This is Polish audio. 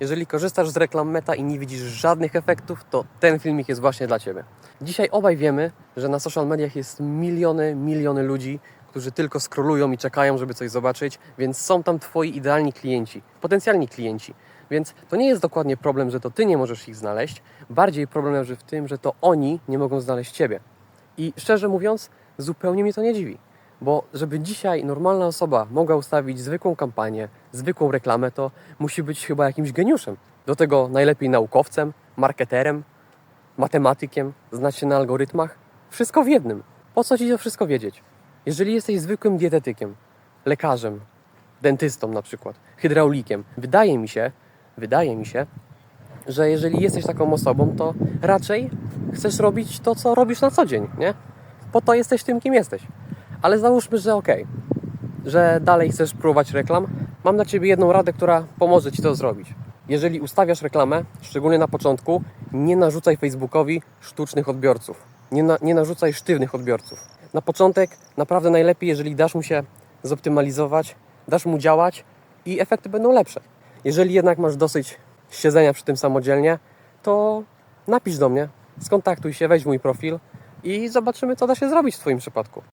Jeżeli korzystasz z reklam Meta i nie widzisz żadnych efektów, to ten filmik jest właśnie dla Ciebie. Dzisiaj obaj wiemy, że na social mediach jest miliony, miliony ludzi, którzy tylko scrollują i czekają, żeby coś zobaczyć, więc są tam Twoi idealni klienci, potencjalni klienci. Więc to nie jest dokładnie problem, że to Ty nie możesz ich znaleźć, bardziej problem leży w tym, że to oni nie mogą znaleźć Ciebie. I szczerze mówiąc, zupełnie mnie to nie dziwi. Bo żeby dzisiaj normalna osoba mogła ustawić zwykłą kampanię, zwykłą reklamę, to musi być chyba jakimś geniuszem. Do tego najlepiej naukowcem, marketerem, matematykiem, znać się na algorytmach. Wszystko w jednym. Po co ci to wszystko wiedzieć? Jeżeli jesteś zwykłym dietetykiem, lekarzem, dentystą na przykład, hydraulikiem, wydaje mi się, wydaje mi się, że jeżeli jesteś taką osobą, to raczej chcesz robić to, co robisz na co dzień, nie? Po to jesteś tym, kim jesteś. Ale załóżmy, że okej, że dalej chcesz próbować reklam. Mam dla Ciebie jedną radę, która pomoże Ci to zrobić. Jeżeli ustawiasz reklamę, szczególnie na początku, nie narzucaj Facebookowi sztucznych odbiorców. Nie, na, nie narzucaj sztywnych odbiorców. Na początek naprawdę najlepiej, jeżeli dasz mu się zoptymalizować, dasz mu działać i efekty będą lepsze. Jeżeli jednak masz dosyć siedzenia przy tym samodzielnie, to napisz do mnie, skontaktuj się, weź mój profil i zobaczymy, co da się zrobić w Twoim przypadku.